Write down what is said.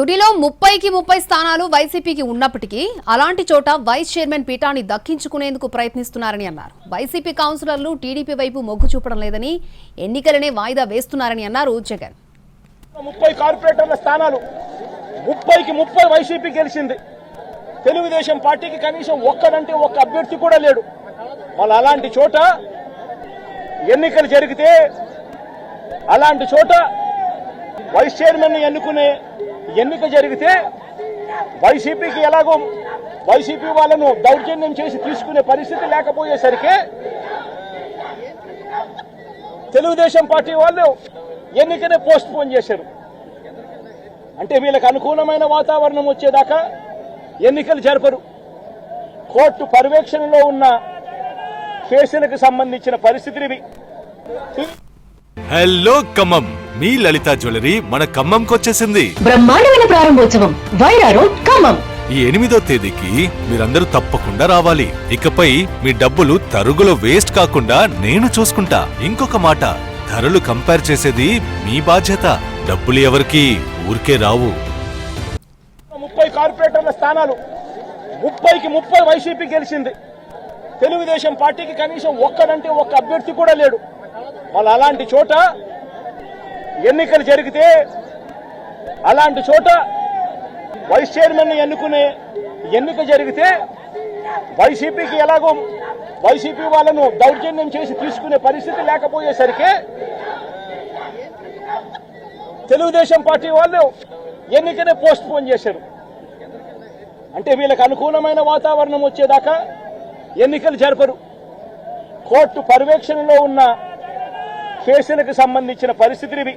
తుడిలో ముప్పైకి ముప్పై స్థానాలు వైసీపీకి ఉన్నప్పటికీ అలాంటి చోట వైస్ చైర్మన్ పీఠాన్ని దక్కించుకునేందుకు ప్రయత్నిస్తున్నారని అన్నారు. వైసీపీ కౌన్సిలర్లు టీడీపీ వైపు మొగ్గు చూపడం లేదని ఎన్నికలనే వాయిదా వేస్తున్నారని అన్నారు జగన్. ముప్పై కార్పొరేటర్ల స్థానాలు ముప్పైకి ముప్పై వైసీపీ గెలిచింది. తెలుగుదేశం పార్టీకి కనీసం ఒక్కడంటే ఒక్క అభ్యర్థి కూడా లేడు. వాళ్ళు అలాంటి చోట ఎన్నికలు జరిగితే అలాంటి చోట వైస్ చైర్మన్ ఎన్నుకునే ఎన్నిక జరిగితే వైసీపీకి ఎలాగో వైసీపీ వాళ్ళను దౌర్జన్యం చేసి తీసుకునే పరిస్థితి లేకపోయేసరికి తెలుగుదేశం పార్టీ వాళ్ళు ఎన్నికనే పోస్ట్ పోన్ చేశారు. అంటే వీళ్ళకి అనుకూలమైన వాతావరణం వచ్చేదాకా ఎన్నికలు జరపరు. కోర్టు పర్యవేక్షణలో ఉన్న కేసులకు సంబంధించిన పరిస్థితులు ఇవి హలో కమం మీ లలిత జ్యువెలరీ మన ఖమ్మంకొచ్చేసింది బ్రహ్మాండమైన ప్రారంభోత్సవం. వైరా రోడ్ ఖమ్మం. ఈ ఎనిమిదో తేదీకి మీరందరూ తప్పకుండా రావాలి. ఇకపై మీ డబ్బులు తరుగులో వేస్ట్ కాకుండా నేను చూసుకుంటా. ఇంకొక మాట ధరలు కంపేర్ చేసేది మీ బాధ్యత. డబ్బులు ఎవరికి ఊరికే రావు. ముప్పై కార్పొరేటర్ల స్థానాలు ముప్పైకి ముప్పై వైసీపీ గెలిచింది. తెలుగుదేశం పార్టీకి కనీసం ఒక్కడంటే ఒక్క అభ్యర్థి కూడా లేడు. మళ్ళీ అలాంటి చోట ఎన్నికలు జరిగితే అలాంటి చోట వైస్ చైర్మన్ ఎన్నుకునే ఎన్నిక జరిగితే వైసీపీకి ఎలాగో వైసీపీ వాళ్ళను దౌర్జన్యం చేసి తీసుకునే పరిస్థితి లేకపోయేసరికి తెలుగుదేశం పార్టీ వాళ్ళు ఎన్నికనే పోస్ట్ పోన్ చేశారు. అంటే వీళ్ళకి అనుకూలమైన వాతావరణం వచ్చేదాకా ఎన్నికలు జరపరు. కోర్టు పర్యవేక్షణలో ఉన్న కేసులకు సంబంధించిన పరిస్థితిని